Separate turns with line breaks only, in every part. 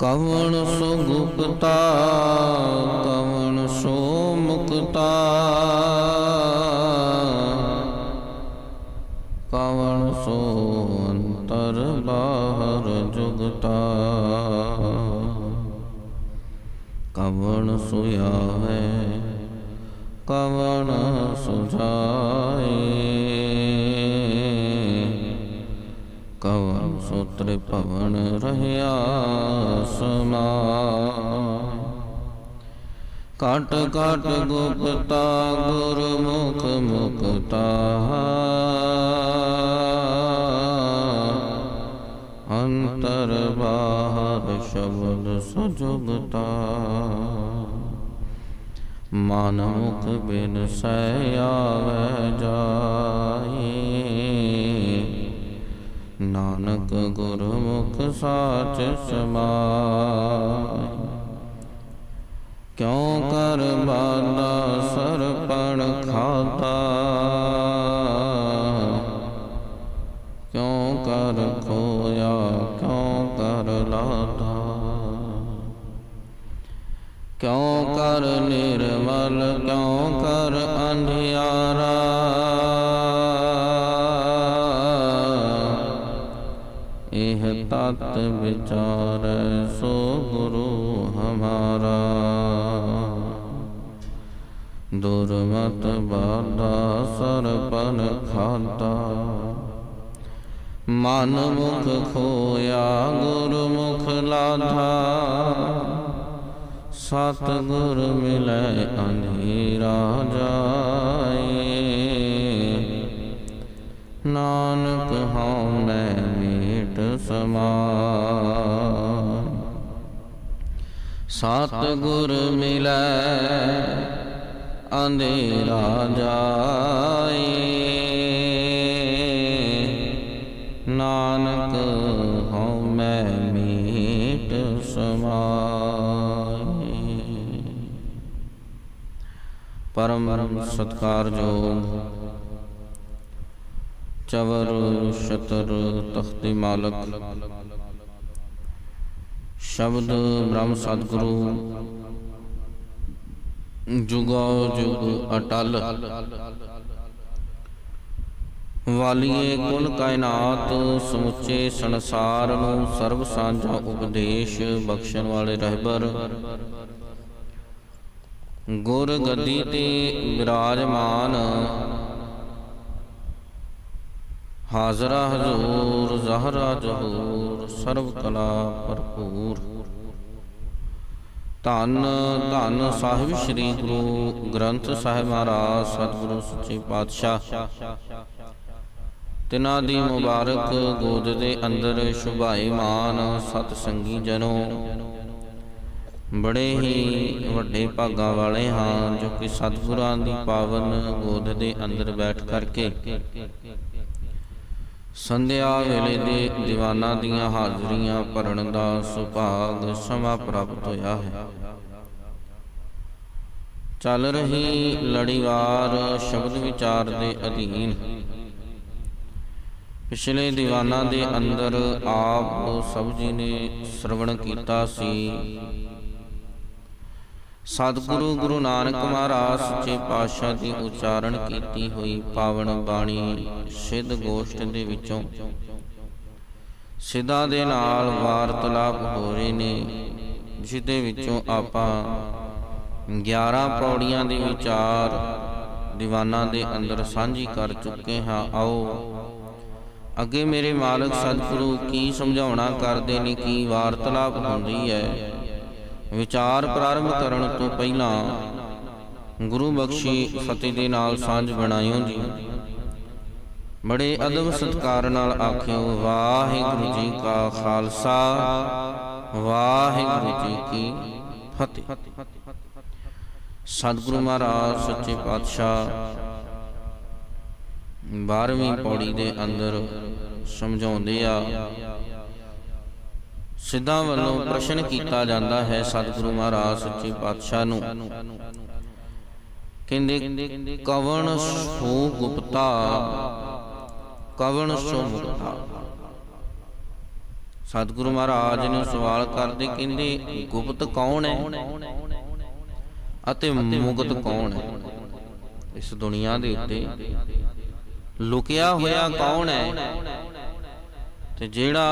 ਕਵਣ ਸੋ ਗੁਪਤਾ ਕਵਣ ਸੋ ਮੁਕਤਾ ਕਵਣ ਸੋ ਅੰਤਰ ਬਾਹਰ ਜੁਗਤਾ। ਕਵਣ ਸੁਆ ਹੈ ਕਵਣ ਸੁਝਾਏ। ਕਵਨ ਸੂਤਰ ਭਵਨ ਰਹਿਆ ਸਮਾ ਕਾਟ ਕਾਟ ਗੁਪਤਾ ਗੁਰਮੁਖ ਮੁਕਤਾ। ਅੰਤਰ ਬਾਹਰ ਸ਼ਬਦ ਸੁਜੁਗਤਾ ਮਨ ਮੁਖ ਬਿਨ ਸੈ ਆਵੈ ਜਾਈ। ਨਾਨਕ ਗੁਰਮੁਖ ਸਾਚ ਸਮਾਇ ਕਿਉ ਕਰ ਬਾਲਾ ਸਰਪਣ ਖਾਤਾ ਕਿਉ ਕਰ ਖੋਇਆ, ਕਿਉ ਕਰ ਲਾਤਾ ਕਿਉ ਕਰ ਨਿਰਮਲ, ਕਿਉ ਕਰ ਅੰਧਿਆਰਾ ਇਹ ਤਤ ਵਿਚਾਰ ਸੋ ਗੁਰੂ ਹਮਾਰਾ। ਦੁਰਮਤ ਬਾਦਾ ਸਰਪਨ ਖਾਤਾ ਮਨ ਮੁਖ ਖੋਇਆ ਗੁਰਮੁਖ ਲਾਧਾ ਸਤ ਗੁਰ ਮਿਲੈ ਅੰਧੇਰਾ ਜਾਏ। ਨਾਨਕ ਹਉ ਸਮਾਨ ਸਤ ਗੁਰ ਮਿਲੈ ਅੰਧੇਰਾ ਜਾਏ। ਨਾਨਕ ਹਉ ਮੈਂ ਮੀਟ ਸਮਾਏ। ਪਰਮ ਸਤਕਾਰਯੋਗ ਚਵਰ ਸ਼ਤਰ ਤਖਤੀ ਮਾਲਕ ਸ਼ਬਦ ਬ੍ਰਹਮ ਸਤਿਗੁਰੂ ਜੁਗੋ ਜੁਗ ਅਟਲ ਵਾਲੀਏ ਕੁਲ ਕਾਇਨਾਤ ਸਮੁੱਚੇ ਸੰਸਾਰ ਨੂੰ ਸਰਬ ਸਾਂਝਾ ਉਪਦੇਸ਼ ਬਖਸ਼ਣ ਵਾਲੇ ਰਹਿਬਰ ਗੁਰ ਗੱਦੀ ਤੇ ਵਿਰਾਜਮਾਨ ਹਾਜ਼ਰਾ ਹਜ਼ੂਰ, ਜ਼ਹਰਾ ਜਹੂਰ ਸਰਬ ਕਲਾ ਭਰਪੂਰ। ਧੰਨ ਧੰਨ ਸਾਹਿਬ ਸ੍ਰੀ ਗੁਰੂ ਗ੍ਰੰਥ ਸਾਹਿਬ ਮਹਾਰਾਜ, ਸਤਿਗੁਰੂ ਸੱਚੇ ਪਾਤਸ਼ਾਹ। ਤਿਨਾਂ ਦੀ ਮੁਬਾਰਕ ਗੋਦ ਦੇ ਅੰਦਰ ਸ਼ੁਭਾਈਮਾਨ ਸਤ ਸੰਗੀ ਜਨੋ। ਬੜੇ ਹੀ ਵੱਡੇ ਭਾਗਾਂ ਵਾਲੇ ਹਾਂ ਜੋ ਕਿ ਸਤਿਗੁਰਾਂ ਦੀ ਪਾਵਨ ਗੋਦ ਦੇ ਅੰਦਰ ਬੈਠ ਕਰਕੇ ਸੰਧਿਆ ਵੇਲੇ ਦੇ ਦੀਵਾਨਾਂ ਦੀਆਂ ਹਾਜ਼ਰੀਆਂ ਭਰਨ ਦਾ ਸੁਭਾਗ ਸਮਾਂ ਪ੍ਰਾਪਤ ਹੋਇਆ ਹੈ। ਚੱਲ ਰਹੀ ਲੜੀਵਾਰ ਸ਼ਬਦ ਵਿਚਾਰ ਦੇ ਅਧੀਨ ਪਿਛਲੇ ਦੀਵਾਨਾਂ ਦੇ ਅੰਦਰ ਆਪ ਸਭ ਜੀ ਨੇ ਸ਼ਰਵਣ ਕੀਤਾ ਸੀ ਸਤਿਗੁਰੂ ਗੁਰੂ ਨਾਨਕ ਮਹਾਰਾਜ ਸੱਚੇ ਪਾਤਸ਼ਾਹ ਦੀ ਉਚਾਰਨ ਕੀਤੀ ਹੋਈ ਪਾਵਨ ਬਾਣੀ ਸਿੱਧ ਗੋਸ਼ਟ ਦੇ ਵਿੱਚੋਂ। ਸਿੱਧਾਂ ਦੇ ਨਾਲ ਵਾਰਤਲਾਪ ਹੋ ਰਹੇ ਨੇ ਜਿਹਦੇ ਵਿੱਚੋਂ ਆਪਾਂ 11 ਪੌੜੀਆਂ ਦੇ ਵਿਚਾਰ ਦੀਵਾਨਾਂ ਦੇ ਅੰਦਰ ਸਾਂਝੀ ਕਰ ਚੁੱਕੇ ਹਾਂ। ਆਓ, ਅੱਗੇ ਮੇਰੇ ਮਾਲਕ ਸਤਿਗੁਰੂ ਕੀ ਸਮਝਾਉਣਾ ਕਰਦੇ ਨੇ, ਕੀ ਵਾਰਤਲਾਪ ਹੁੰਦੀ ਹੈ? ਵਿਚਾਰ ਪ੍ਰਾਰੰਭ ਕਰਨ ਤੋਂ ਪਹਿਲਾਂ ਗੁਰੂ ਬਖਸ਼ੀ ਫਤਿਹ ਦੇ ਨਾਲ ਸਾਂਝ ਬਣਾਇਓ ਜੀ। ਬੜੇ ਅਦਬ ਸਤਕਾਰ ਨਾਲ ਆਖਿਓ, ਵਾਹਿਗੁਰੂ ਜੀ ਕਾ ਖਾਲਸਾ, ਵਾਹਿਗੁਰੂ ਜੀ ਕੀ ਫਤਿਹ। ਸਤਿਗੁਰੂ ਮਹਾਰਾਜ, ਸੱਚੇ ਪਾਤਸ਼ਾਹ 12ਵੀਂ ਪੌੜੀ ਦੇ ਅੰਦਰ ਸਮਝਾਉਂਦੇ ਆ ਸਿੱਧਾਂ ਵੱਲੋਂ ਪ੍ਰਸ਼ਨ ਕੀਤਾ ਜਾਂਦਾ ਹੈ ਸਤਿਗੁਰੂ ਮਹਾਰਾਜ ਸੱਚੇ ਪਾਤਸ਼ਾਹ ਨੂੰ। ਕਹਿੰਦੇ, ਕਵਣ ਸੋ ਗੁਪਤਾ, ਕਵਣ ਸੋ ਮੁਕਤਾ? ਸਤਿਗੁਰੂ ਮਹਾਰਾਜ ਨੇ ਸਵਾਲ ਕਰਦੇ ਕਹਿੰਦੇ, ਗੁਪਤ ਕੌਣ ਹੈ ਅਤੇ ਮੁਕਤ ਕੌਣ ਹੈ? ਇਸ ਦੁਨੀਆ ਦੇ ਉੱਤੇ ਲੁਕਿਆ ਹੋਇਆ ਕੌਣ ਹੈ ਤੇ ਜਿਹੜਾ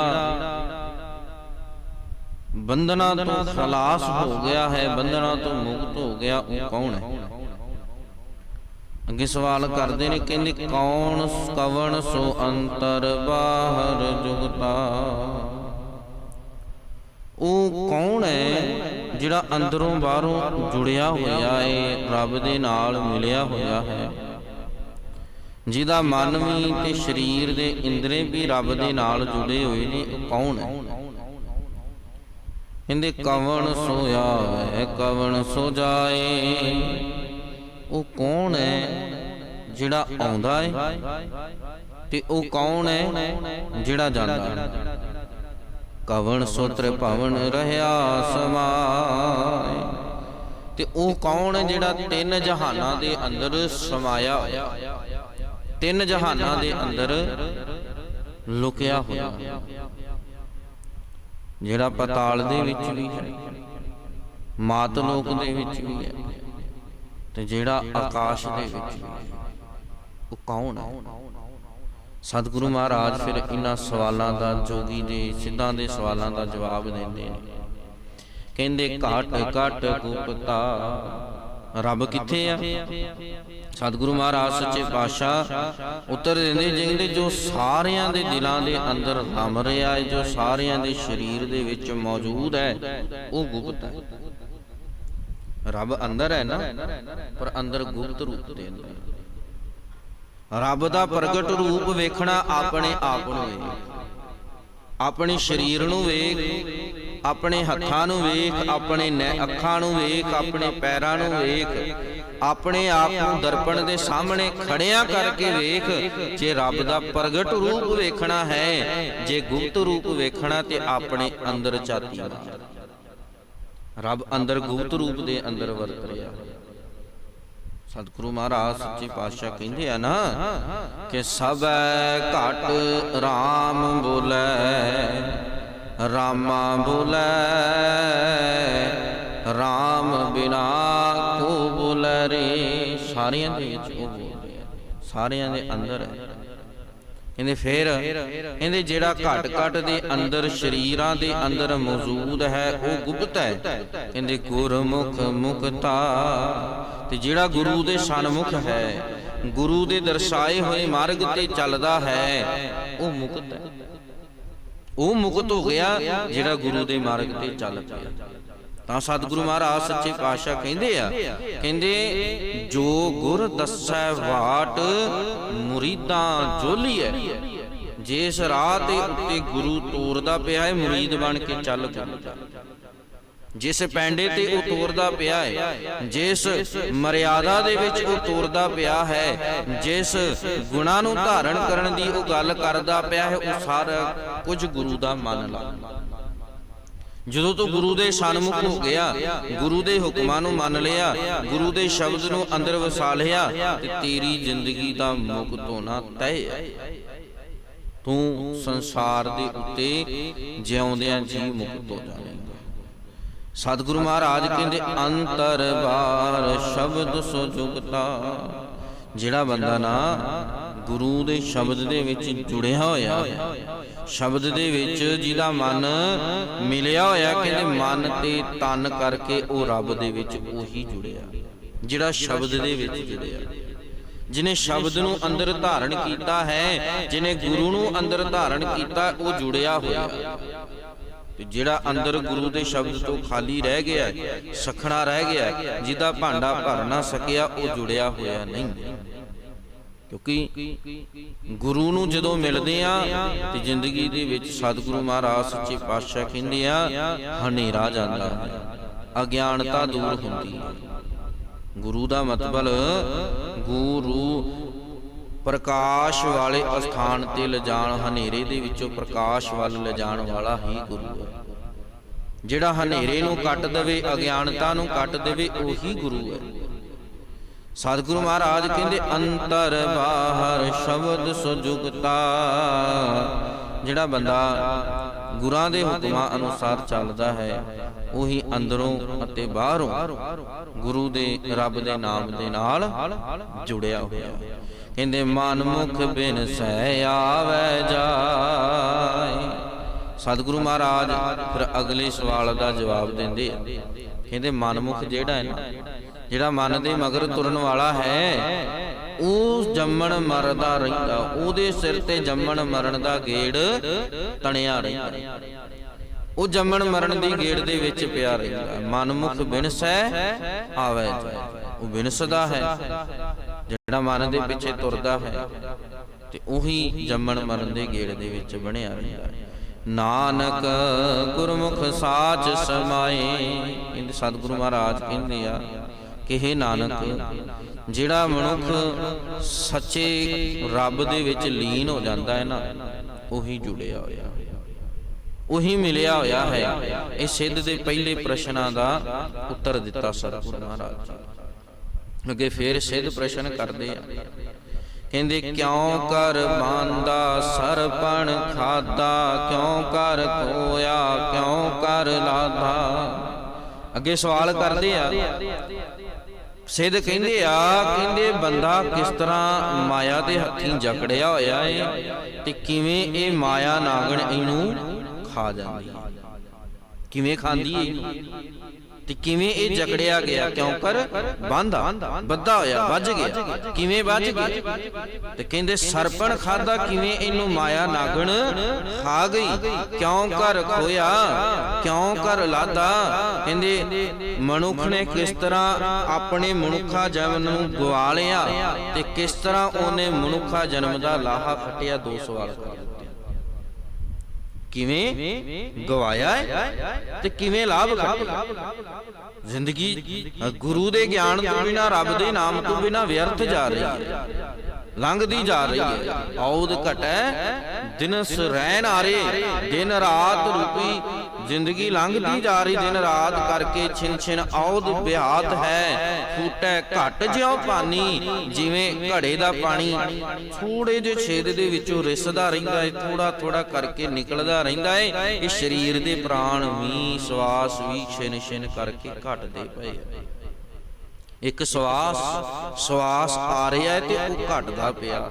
ਬੰਧਨਾਂ ਤੋਂ ਖਲਾਸ ਹੋ ਗਿਆ ਹੈ, ਬੰਧਨਾਂ ਤੋਂ ਮੁਕਤ ਹੋ ਗਿਆ, ਉਹ ਕੌਣ ਹੈ? ਅੱਗੇ ਸਵਾਲ ਕਰਦੇ ਨੇ ਕਹਿੰਦੇ ਕੌਣ ਕਵਣ ਸੋ ਅੰਤਰ ਬਾਹਰ ਜੁਗਤਾ? ਉਹ ਕੌਣ ਹੈ ਜਿਹੜਾ ਅੰਦਰੋਂ ਬਾਹਰੋਂ ਜੁੜਿਆ ਹੋਇਆ ਹੈ ਰੱਬ ਦੇ ਨਾਲ ਮਿਲਿਆ ਹੋਇਆ ਹੈ? ਜਿਹਦਾ ਮਨ ਵੀ ਤੇ ਸਰੀਰ ਦੇ ਇੰਦਰੇ ਵੀ ਰੱਬ ਦੇ ਨਾਲ ਜੁੜੇ ਹੋਏ ਨੇ, ਉਹ ਕੌਣ ਹੈ? ਕਹਿੰਦੇ ਕਵਣ ਸੋਇਆ ਹੈ ਕਵਣ ਸੋ ਜਾਏ ਉਹ ਕੌਣ ਹੈ ਜਿਹੜਾ ਆਉਂਦਾ ਹੈ ਤੇ ਉਹ ਕੌਣ ਹੈ ਜਿਹੜਾ ਜਾਂਦਾ ਹੈ ਕਵਣ ਸੋਤਰ ਭਵਨ ਰਹਾ ਸਮਾਏ। ਤੇ ਉਹ ਕੌਣ ਹੈ ਜਿਹੜਾ ਤਿੰਨ ਜਹਾਨਾਂ ਦੇ ਅੰਦਰ ਸਮਾਇਆ ਹੋਇਆ? ਤਿੰਨ ਜਹਾਨਾਂ ਦੇ ਅੰਦਰ ਲੁਕਿਆ ਹੋਇਆ। ਜਿਹੜਾ ਪਤਾਲ ਦੇ ਵਿੱਚ ਵੀ ਹੈ। ਮਾਤ ਲੋਕ ਦੇ ਵਿੱਚ ਵੀ ਹੈ। ਤੇ ਜਿਹੜਾ ਆਕਾਸ਼ ਦੇ ਵਿੱਚ ਵੀ ਹੈ। ਉਹ ਕੌਣ ਹੈ? ਸਤਿਗੁਰੂ ਮਹਾਰਾਜ ਫਿਰ ਇਹਨਾਂ ਸਵਾਲਾਂ ਦਾ ਜੋਗੀ ਦੇ ਸਿੱਧਾਂ ਦੇ ਸਵਾਲਾਂ ਦਾ ਜਵਾਬ ਦਿੰਦੇ ਨੇ। ਕਹਿੰਦੇ ਘਟ ਘਟ ਗੁਪਤਾ। ਰੱਬ ਕਿੱਥੇ ਆ? ਸਤਿਗੁਰੂ ਮਹਾਰਾਜ, ਸੱਚੇ ਪਾਤਸ਼ਾਹ, ਉੱਤਰ ਦਿੰਦੇ ਜਿੰਦੇ ਜੋ ਸਾਰਿਆਂ ਦੇ ਦਿਲਾਂ ਦੇ ਅੰਦਰ ਰਮ ਰਿਹਾ ਹੈ ਜੋ ਸਾਰਿਆਂ ਦੇ ਸਰੀਰ ਦੇ ਵਿੱਚ ਮੌਜੂਦ ਹੈ, ਉਹ ਗੁਪਤ ਹੈ। ਰੱਬ ਅੰਦਰ ਹੈ ਨਾ, ਪਰ ਅੰਦਰ ਗੁਪਤ ਰੂਪ ਦੇ ਅੰਦਰ ਰੱਬ ਦਾ ਪ੍ਰਗਟ ਰੂਪ ਵੇਖਣਾ ਆਪਣੇ ਆਪ ਨੂੰ ਵੇਖ ਆਪਣੇ ਸਰੀਰ ਨੂੰ ਵੇਖ ਆਪਣੇ ਹੱਥਾਂ ਨੂੰ ਵੇਖ, ਆਪਣੇ ਅੱਖਾਂ ਨੂੰ ਵੇਖ, ਆਪਣੇ ਪੈਰਾਂ ਨੂੰ ਵੇਖ, ਆਪਣੇ ਆਪ ਨੂੰ ਦਰਪਣ ਦੇ ਸਾਹਮਣੇ ਖੜਿਆ ਕਰਕੇ ਵੇਖ, ਜੇ ਰੱਬ ਦਾ ਪ੍ਰਗਟ ਰੂਪ ਵੇਖਣਾ ਹੈ, ਜੇ ਗੁਪਤ ਰੂਪ ਵੇਖਣਾ ਤੇ ਆਪਣੇ ਅੰਦਰ ਝਾਤੀ ਮਾਰ ਰੱਬ ਅੰਦਰ ਗੁਪਤ ਰੂਪ ਦੇ ਅੰਦਰ ਵਰਤ ਰਿਹਾ। ਸਤਿਗੁਰੂ ਮਹਾਰਾਜ ਸੱਚੇ ਪਾਤਸ਼ਾਹ ਕਹਿੰਦੇ ਆ ਨਾ ਕਿ ਸਭ ਘਟ RAM ਬੋਲੇ। ਰਾਮਾ ਬੋਲੇ RAM ਬਿਨਾ ਕੋ ਬੋਲੇ ਰੇ ਸਾਰਿਆਂ ਦੇ ਵਿੱਚ ਉਹ ਬੋਲਦੇ ਆ ਸਾਰਿਆਂ ਦੇ ਅੰਦਰ ਹੈ। ਕਹਿੰਦੇ ਫੇਰ ਕਹਿੰਦੇ ਜਿਹੜਾ ਘਟ ਘਟ ਦੇ ਅੰਦਰ ਸ਼ਰੀਰਾਂ ਦੇ ਅੰਦਰ ਮੌਜੂਦ ਹੈ, ਉਹ ਗੁਪਤ ਹੈ। ਕਹਿੰਦੇ ਗੁਰਮੁਖ ਮੁਕਤਾ। ਤੇ ਜਿਹੜਾ ਗੁਰੂ ਦੇ ਸਨਮੁਖ ਹੈ, ਗੁਰੂ ਦੇ ਦਰਸਾਏ ਹੋਏ ਮਾਰਗ ਤੇ ਚੱਲਦਾ ਹੈ, ਉਹ ਮੁਕਤ ਹੈ। ਉਹ ਮੁਕਤ ਹੋ ਗਿਆ ਜਿਹੜਾ ਗੁਰੂ ਦੇ ਮਾਰਗ ਤੇ ਚੱਲ ਪਿਆ। ਤਾਂ ਸਤਿਗੁਰੂ ਮਹਾਰਾਜ ਸੱਚੇ ਪਾਤਸ਼ਾਹ ਕਹਿੰਦੇ ਆ ਕਹਿੰਦੇ ਜੋ ਗੁਰ ਦੱਸੈ ਵਾਟ ਮੁਰੀਦਾਂ ਜੋਲੀਐ। ਜਿਸ ਰਾਹ ਤੇ ਉੱਤੇ ਗੁਰੂ ਤੋਰਦਾ ਪਿਆ ਹੈ ਮੁਰੀਦ ਬਣ ਕੇ ਚੱਲ ਗੁਰੂ ਦਾ ਜਿਸ ਪੈਂਡੇ ਤੇ ਉਹ ਤੋਰਦਾ ਪਿਆ ਹੈ ਜਿਸ ਮਰਿਆਦਾ ਦੇ ਵਿੱਚ ਉਹ ਤੋਰਦਾ ਪਿਆ ਹੈ ਜਿਸ ਗੁਣਾ ਨੂੰ ਧਾਰਨ ਕਰਨ ਦੀ ਉਹ ਗੱਲ ਕਰਦਾ ਪਿਆ ਹੈ ਉਹ ਸਾਰਾ ਕੁਝ ਗੁਰੂ ਦਾ ਮੰਨ ਲਾ। ਜਦੋਂ ਤੂੰ ਗੁਰੂ ਦੇ ਸਨਮੁਖ ਹੋ ਗਿਆ ਗੁਰੂ ਦੇ ਹੁਕਮਾਂ ਨੂੰ ਮੰਨ ਲਿਆ ਗੁਰੂ ਦੇ ਸ਼ਬਦ ਨੂੰ ਅੰਦਰ ਵਸਾ ਲਿਆ ਤੇ ਤੇਰੀ ਜ਼ਿੰਦਗੀ ਦਾ ਮੁਕਤ ਹੋਣਾ ਤੈਅ ਹੈ। ਤੂੰ ਸੰਸਾਰ ਦੇ ਉੱਤੇ ਜਿਉਂਦਿਆਂ ਜੀ ਮੁਕਤ ਹੋ ਜਾਵੇਂਗਾ। ਸਤਿਗੁਰੂ ਮਹਾਰਾਜ ਕਹਿੰਦੇ, ਅੰਤਰ ਬਾਰ ਸ਼ਬਦ ਸੋ ਜੁਗਤਾ ਜਿਹੜਾ ਬੰਦਾ ਨਾ ਗੁਰੂ ਦੇ ਸ਼ਬਦ ਦੇ ਵਿੱਚ ਜੁੜਿਆ ਹੋਇਆ, ਸ਼ਬਦ ਦੇ ਵਿੱਚ ਜਿਹਦਾ ਮਨ ਮਿਲਿਆ ਹੋਇਆ, ਕਹਿੰਦੇ ਮਨ ਤੇ ਤਨ ਕਰਕੇ ਉਹ ਰੱਬ ਦੇ ਵਿੱਚ ਉਹੀ ਜੁੜਿਆ, ਜਿਹੜਾ ਸ਼ਬਦ ਦੇ ਵਿੱਚ ਜੁੜਿਆ। ਜਿਨੇ ਸ਼ਬਦ ਨੂੰ ਅੰਦਰ ਧਾਰਨ ਕੀਤਾ ਹੈ ਜਿਨੇ ਗੁਰੂ ਨੂੰ ਅੰਦਰ ਧਾਰਨ ਕੀਤਾ, ਉਹ ਜੁੜਿਆ ਹੋਇਆ। ਤੇ ਜਿਹੜਾ ਅੰਦਰ ਗੁਰੂ ਦੇ ਸ਼ਬਦ ਤੋਂ ਖਾਲੀ ਰਹਿ ਗਿਆ ਸਖਣਾ ਰਹਿ ਗਿਆ ਜਿਹਦਾ ਭਾਂਡਾ ਭਰ ਨਾ ਸਕਿਆ, ਉਹ ਜੁੜਿਆ ਹੋਇਆ ਨਹੀਂ। ਕਿਉਂਕਿ ਗੁਰੂ ਨੂੰ ਜਦੋਂ ਮਿਲਦੇ ਆ, ਤੇ ਜ਼ਿੰਦਗੀ ਦੇ ਵਿੱਚ ਸਤਿਗੁਰੂ ਮਹਾਰਾਜ ਸੱਚੇ ਪਾਤਸ਼ਾਹ ਕਹਿੰਦੇ ਆ, ਹਨੇਰਾ ਜਾਂਦਾ ਹੈ, ਅਗਿਆਨਤਾ ਦੂਰ ਹੁੰਦੀ ਹੈ। ਗੁਰੂ ਦਾ ਮਤਲਬ ਗੁਰੂ ਪ੍ਰਕਾਸ਼ ਵਾਲੇ ਅਸਥਾਨ ਤੇ ਲਿਜਾਣ ਹਨੇਰੇ ਦੇ ਵਿੱਚੋਂ ਪ੍ਰਕਾਸ਼ ਵੱਲ ਲਿਜਾਣ ਵਾਲਾ ਹੀ ਗੁਰੂ ਹੈ। ਜਿਹੜਾ ਹਨੇਰੇ ਨੂੰ ਕੱਟ ਦੇਵੇ, ਅਗਿਆਨਤਾ ਨੂੰ ਕੱਟ ਦੇਵੇ, ਉਹੀ ਗੁਰੂ ਹੈ। ਸਤਿਗੁਰੂ ਮਹਾਰਾਜ ਕਹਿੰਦੇ, ਅੰਤਰ ਬਾਹਰ ਸ਼ਬਦ ਸੁਜੁਗਤਾ। ਜਿਹੜਾ ਬੰਦਾ ਗੁਰਾਂ ਦੇ ਹੁਕਮਾਂ ਅਨੁਸਾਰ ਚੱਲਦਾ ਹੈ, ਉਹੀ ਅੰਦਰੋਂ ਅਤੇ ਬਾਹਰੋਂ ਗੁਰੂ ਦੇ ਰੱਬ ਦੇ ਨਾਮ ਦੇ ਨਾਲ ਜੁੜਿਆ ਹੋਇਆ ਹੈ। ਕਹਿੰਦੇ ਮਨ ਮੁਖ ਬਿਨ ਸਹਿ ਆਵੇ ਜਾਏ। ਸਤਿਗੁਰੂ ਮਹਾਰਾਜ ਫਿਰ ਅਗਲੇ ਸਵਾਲ ਦਾ ਜਵਾਬ ਦਿੰਦੇ ਆ। ਕਹਿੰਦੇ ਮਨਮੁਖ ਜਿਹੜਾ ਹੈ ਨਾ, ਜਿਹੜਾ ਮਨ ਦੇ ਮਗਰ ਤੁਰਨ ਵਾਲਾ ਹੈ, ਉਹ ਜੰਮਣ ਮਰਦਾ ਰਹਿੰਦਾ, ਉਹਦੇ ਸਿਰ ਤੇ ਜੰਮਣ ਮਰਨ ਦਾ ਗੇੜ ਤਣਿਆ ਰਹਿੰਦਾ। ਉਹ ਜੰਮਣ ਮਰਨ ਦੀ ਗੇੜ ਦੇ ਵਿੱਚ ਪਿਆ ਰਹਿੰਦਾ। ਮਨਮੁਖ ਬਿਨਸੈ ਆਵੇ ਜਾਏ। ਉਹ ਬਿਨਸਦਾ ਹੈ। ਜਿਹੜਾ ਮਨ ਦੇ ਪਿੱਛੇ ਤੁਰਦਾ ਹੈ ਤੇ ਉਹੀ ਜੰਮਣ ਮਰਨ ਦੇ ਗੇੜ ਦੇ ਵਿੱਚ ਬਣਿਆ ਰਹਿੰਦਾ ਹੈ। ਨਾਨਕ ਗੁਰਮੁਖ ਸਾਚ ਸਮਾਏ, ਇਹਦੇ ਸਤਿਗੁਰੂ ਮਹਾਰਾਜ ਕਹਿੰਦੇ ਆ ਕਿ हे ਨਾਨਕ, ਜਿਹੜਾ ਮਨੁੱਖ ਸੱਚੇ ਰੱਬ ਦੇ ਵਿੱਚ ਲੀਨ ਹੋ ਜਾਂਦਾ ਹੈ ਨਾ, ਉਹੀ ਜੁੜਿਆ ਹੋਇਆ। ਉਹੀ ਮਿਲਿਆ ਹੋਇਆ ਹੈ। ਇਹ ਸਿੱਧ ਦੇ ਪਹਿਲੇ ਪ੍ਰਸ਼ਨਾਂ ਦਾ ਉੱਤਰ ਦਿੱਤਾ ਸਤਿਗੁਰੂ ਮਹਾਰਾਜ ਜੀ। ਅੱਗੇ ਫੇਰ ਸਿੱਧ ਪ੍ਰਸ਼ਨ ਕਰਦੇ ਆ। ਕਹਿੰਦੇ, ਕਿਉਂ ਕਰ ਬਾਂਦਾ ਸਰਪਣ ਖਾਦਾ? ਕਿਉਂ ਕਰ ਖੋਇਆ? ਕਿਉਂ ਕਰ ਲਾਧਾ ਅੱਗੇ ਸਵਾਲ ਕਰਦੇ ਆ। ਸਿੱਧ ਕਹਿੰਦੇ ਆ, ਕਹਿੰਦੇ ਬੰਦਾ ਕਿਸ ਤਰ੍ਹਾਂ ਮਾਇਆ ਦੇ ਹੱਥੀਂ ਜਕੜਿਆ ਹੋਇਆ ਏ ਤੇ ਕਿਵੇਂ ਇਹ ਮਾਇਆ ਨਾਗਣ ਇਹਨੂੰ ਖਾ ਜਾਂਦੀ ਕਿਵੇਂ ਖਾਂਦੀ ਏ ਤੇ ਕਿਵੇਂ ਇਹ ਜਕੜਿਆ ਗਿਆ? ਕਿਉਂ? ਕਰ ਬੰਦਾ ਬੱਧਾ ਹੋਇਆ, ਵੱਜ ਗਿਆ। ਕਿਵੇਂ ਵੱਜ ਗਿਆ? ਤੇ ਕਹਿੰਦੇ ਸਰਪਣ ਖਾਦਾ ਕਿਵੇਂ ਇਹਨੂੰ ਮਾਇਆ ਨਾਗਣ ਖਾ ਗਈ? ਕਿਉਂ ਕਰ ਖੋਇਆ? ਕਿਉਂ ਕਰ ਲਾਦਾ? ਕਹਿੰਦੇ ਮਨੁੱਖ ਨੇ ਕਿਸ ਤਰ੍ਹਾਂ ਆਪਣੇ ਮਨੁੱਖਾ ਜਨਮ ਨੂੰ ਗਵਾ ਲਿਆ ਤੇ ਕਿਸ ਤਰ੍ਹਾਂ ਉਹਨੇ ਮਨੁੱਖਾ ਜਨਮ ਦਾ ਲਾਹਾ ਖਟਿਆ ਦੋ ਸਵਾਲ ਕਰ ਦਿੱਤੇ। ਕਿਵੇਂ ਗਵਾਇਆ ਹੈ ਤੇ ਕਿਵੇਂ ਲਾਭ ਜ਼ਿੰਦਗੀ ਗੁਰੂ ਦੇ ਗਿਆਨ ਤੋਂ ਬਿਨਾ, ਰੱਬ ਦੇ ਨਾਮ ਤੋਂ ਬਿਨਾ ਵਿਅਰਥ ਜਾ ਰਹੀ ਹੈ। ਲੰਘਦੀ ਜਾ ਰਹੀ ਹੈ। ਔਦ ਘਟੈ, ਦਿਨਸ ਰਹਿਣ ਆਰੇ, ਦਿਨ ਰਾਤ ਰੂਪੀ ਜ਼ਿੰਦਗੀ ਲੰਘਦੀ ਜਾ ਰਹੀ ਦਿਨ ਰਾਤ ਕਰਕੇ ਛਿਨ ਛਿਨ ਔਦ ਬਿਹਾਤ ਹੈ। ਫੂਟੈ ਘਟ ਜਿਉ ਪਾਣੀ ਜਿਵੇਂ ਘੜੇ ਦਾ ਪਾਣੀ। ਥੋੜੇ ਜਿਹੇ ਛੇਦ ਦੇ ਵਿੱਚੋਂ ਰਿਸਦਾ ਰਹਿੰਦਾ ਹੈ ਥੋੜਾ ਥੋੜਾ ਕਰਕੇ ਨਿਕਲਦਾ ਰਹਿੰਦਾ ਹੈ ਇਹ ਸਰੀਰ ਦੇ ਪ੍ਰਾਣ ਵੀ ਸਵਾਸ ਵੀ ਛਿਨ ਛਿਨ ਕਰਕੇ ਘਟਦੇ ਪਏ ਇੱਕ ਸਵਾਸ ਸਵਾਸ ਆ ਰਿਹਾ ਹੈ ਤੇ ਉਹ ਘਟਦਾ ਪਿਆ।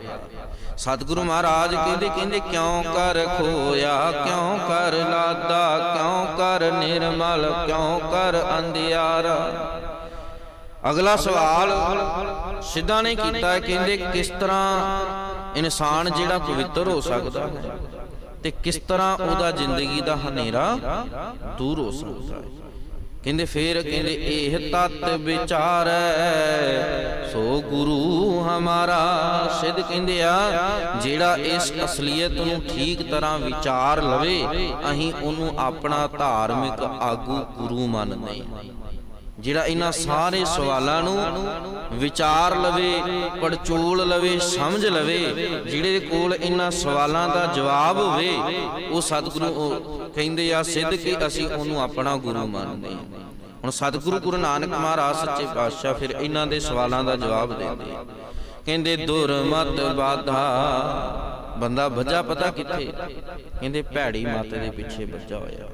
ਸਤਿਗੁਰੂ ਮਹਾਰਾਜ ਕਹਿੰਦੇ ਕਹਿੰਦੇ, ਕਿਉਂ ਕਰ ਖੋਇਆ, ਕਿਉਂ ਕਰ ਲਾ ਕਰ ਨਿਰਮਲ ਕਿਉਂ ਕਰ ਅੰਧਿਆਰਾ? ਅਗਲਾ ਸਵਾਲ ਸਿੱਧਾ ਨੇ ਕੀਤਾ, ਕਹਿੰਦੇ ਕਿਸ ਤਰ੍ਹਾਂ ਇਨਸਾਨ ਜਿਹੜਾ ਪਵਿੱਤਰ ਹੋ ਸਕਦਾ ਹੈ ਤੇ ਕਿਸ ਤਰ੍ਹਾਂ ਉਹਦਾ ਜ਼ਿੰਦਗੀ ਦਾ ਹਨੇਰਾ ਦੂਰ ਹੋ ਸਕਦਾ ਹੈ। ਕਹਿੰਦੇ ਫੇਰ ਕਹਿੰਦੇ ਇਹ ਤਤ ਵਿਚਾਰੈ। ਸੋ ਗੁਰੂ ਹਮਾਰਾ ਸਿੱਧ ਕਹਿੰਦੇ ਆ, ਜਿਹੜਾ ਇਸ ਅਸਲੀਅਤ ਨੂੰ ਠੀਕ ਤਰ੍ਹਾਂ ਵਿਚਾਰ ਲਵੇ, ਅਸੀਂ ਉਹਨੂੰ ਆਪਣਾ ਧਾਰਮਿਕ ਆਗੂ ਗੁਰੂ ਮੰਨਦੇ ਹਾਂ। ਜਿਹੜਾ ਇਹਨਾਂ ਸਾਰੇ ਸਵਾਲਾਂ ਨੂੰ ਵਿਚਾਰ ਲਵੇ ਪੜਚੋਲ ਲਵੇ ਸਮਝ ਲਵੇ ਜਿਹੜੇ ਕੋਲ ਇਹਨਾਂ ਸਵਾਲਾਂ ਦਾ ਜਵਾਬ ਹੋਵੇ ਉਹ ਸਤਿਗੁਰੂ ਉਹ ਕਹਿੰਦੇ ਆ ਸਿੱਧ ਕਿ ਅਸੀਂ ਉਹਨੂੰ ਆਪਣਾ ਗੁਰੂ ਮੰਨਦੇ ਹਾਂ। ਹੁਣ ਸਤਿਗੁਰੂ ਗੁਰੂ ਨਾਨਕ ਮਹਾਰਾਜ ਸੱਚੇ ਪਾਤਸ਼ਾਹ ਫਿਰ ਇਹਨਾਂ ਦੇ ਸਵਾਲਾਂ ਦਾ ਜਵਾਬ ਦਿੰਦੇ ਕਹਿੰਦੇ ਦੁਰਮਤ ਬਾਧਾ ਬੰਦਾ ਭੱਜਾ ਪਤਾ ਕਿੱਥੇ? ਕਹਿੰਦੇ ਭੈੜੀ ਮਤ ਦੇ ਪਿੱਛੇ ਭੱਜਾ ਹੋਇਆ।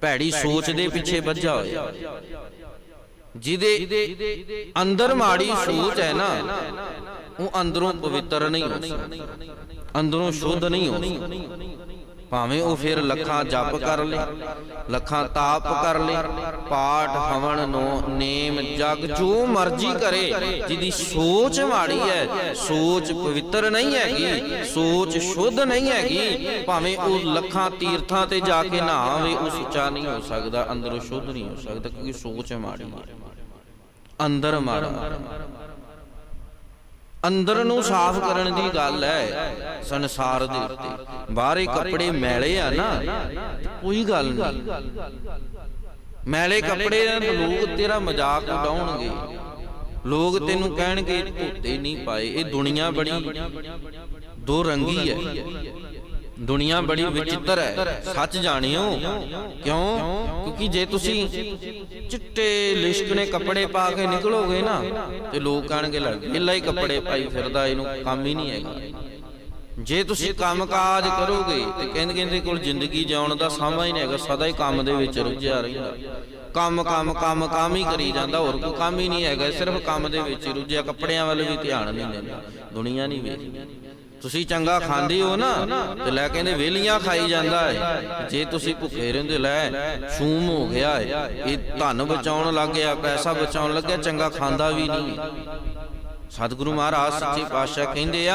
ਭੈੜੀ ਸੋਚ ਦੇ ਪਿੱਛੇ ਵੱਜਾ ਹੋਇਆ। ਜਿਹਦੇ ਅੰਦਰ ਮਾੜੀ ਸੋਚ ਹੈ ਨਾ ਉਹ ਅੰਦਰੋਂ ਪਵਿੱਤਰ ਨਹੀਂ ਹੋ ਸਕਦਾ। ਅੰਦਰੋਂ ਸ਼ੁੱਧ ਨਹੀਂ ਹੋ ਸਕਦਾ। ਭਾਵੇਂ ਉਹ ਫਿਰ ਲੱਖਾਂ ਜਪ ਕਰ ਲੇ, ਲੱਖਾਂ ਤਾਪ ਕਰ ਲੇ, ਪਾਠ ਹਵਨ ਨੋ ਨੇਮ ਜਗ, ਜੋ ਮਰਜ਼ੀ ਕਰੇ, ਜਿਹਦੀ ਸੋਚ ਮਾੜੀ ਹੈ, ਸੋਚ ਪਵਿੱਤਰ ਨਹੀਂ ਹੈਗੀ, ਸੋਚ ਸ਼ੁੱਧ ਨਹੀਂ ਹੈਗੀ, ਭਾਵੇਂ ਉਹ ਲੱਖਾਂ ਤੀਰਥਾਂ ਤੇ ਜਾ ਕੇ ਨਹਾਵੇ, ਉਹ ਸੱਚਾ ਨਹੀਂ ਹੋ ਸਕਦਾ, ਅੰਦਰੋਂ ਸ਼ੁੱਧ ਨਹੀਂ ਹੋ ਸਕਦਾ, ਕਿਉਂਕਿ ਸੋਚ ਮਾੜੀ ਹੈ। ਅੰਦਰ ਮਾੜਾ। ਅੰਦਰ ਨੂੰ ਸਾਫ਼ ਕਰਨ ਦੀ ਗੱਲ ਹੈ। ਸੰਸਾਰ ਦੇ ਉੱਤੇ ਬਾਹਰੇ ਕੱਪੜੇ ਮੈਲੇ ਆ ਨਾ। ਕੋਈ ਗੱਲ ਨਹੀਂ। ਮੈਲੇ ਕੱਪੜੇ ਨਾਲ ਲੋਕ ਤੇਰਾ ਮਜ਼ਾਕ ਉਡਾਉਣਗੇ। ਲੋਕ ਤੈਨੂੰ ਕਹਿਣਗੇ, ਧੋਤੇ ਨਹੀਂ ਪਾਏ। ਇਹ ਦੁਨੀਆ ਬੜੀ ਦੋ ਰੰਗੀ ਹੈ। ਦੁਨੀਆ ਬੜੀ ਵਿਚਿੱਤਰ ਹੈ। ਸੱਚ ਜਾਣਿਓ। ਕਿਉਂ? ਕਿਉਂਕਿ ਜੇ ਤੁਸੀਂ ਚਿੱਟੇ ਲਿਸ਼ਕਨੇ ਕੱਪੜੇ ਪਾ ਕੇ ਨਿਕਲੋਗੇ ਨਾ, ਤੇ ਲੋਕ ਕਹਿਣਗੇ ਲੱਗ ਹੀ ਕੱਪੜੇ ਪਾਈ ਫਿਰਦਾ, ਇਹਨੂੰ ਕੰਮ ਹੀ ਨਹੀਂ ਹੈਗਾ। ਜੇ ਤੁਸੀਂ ਕੰਮਕਾਜ ਕਰੋਗੇ, ਤੇ ਕਹਿੰਦੇ ਕਹਿੰਦੇ ਕੋਲ ਜ਼ਿੰਦਗੀ ਜਿਉਣ ਦਾ ਸਮਾਂ ਹੀ ਨਹੀਂ ਹੈਗਾ, ਸਦਾ ਹੀ ਕੰਮ ਦੇ ਵਿੱਚ ਰੁੱਝਿਆ ਰਹਿੰਦਾ। ਕੰਮ ਕੰਮ ਕੰਮ ਕੰਮ ਹੀ ਕਰੀ ਜਾਂਦਾ, ਹੋਰ ਕੋਈ ਕੰਮ ਹੀ ਨਹੀਂ ਹੈਗਾ ਸਿਰਫ ਕੰਮ ਦੇ ਵਿੱਚ ਰੁੱਝਿਆ, ਕੱਪੜਿਆਂ ਵੱਲ ਵੀ ਧਿਆਨ ਨਹੀਂ ਦਿੰਦਾ। ਦੁਨੀਆ ਨਹੀਂ ਵੇਖਦੀ। ਤੁਸੀਂ ਚੰਗਾ ਖਾਂਦੇ ਹੋ ਨਾ, ਤੇ ਲੈ ਕਹਿੰਦੇ ਵੇਲੀਆਂ ਖਾਈ ਜਾਂਦਾ ਹੈ। ਜੇ ਤੁਸੀਂ ਭੁੱਖੇ ਰਹਿੰਦੇ, ਲੈ, ਸ਼ੂਮ ਹੋ ਗਿਆ ਹੈ। ਇਹ ਧਨ ਬਚਾਉਣ ਲੱਗ ਗਿਆ, ਪੈਸਾ ਬਚਾਉਣ ਲੱਗਿਆ ਚੰਗਾ ਖਾਂਦਾ ਵੀ ਨਹੀਂ। ਸਤਿਗੁਰੂ ਮਹਾਰਾਜ, ਸੱਚੇ ਪਾਤਸ਼ਾਹ ਕਹਿੰਦੇ ਆ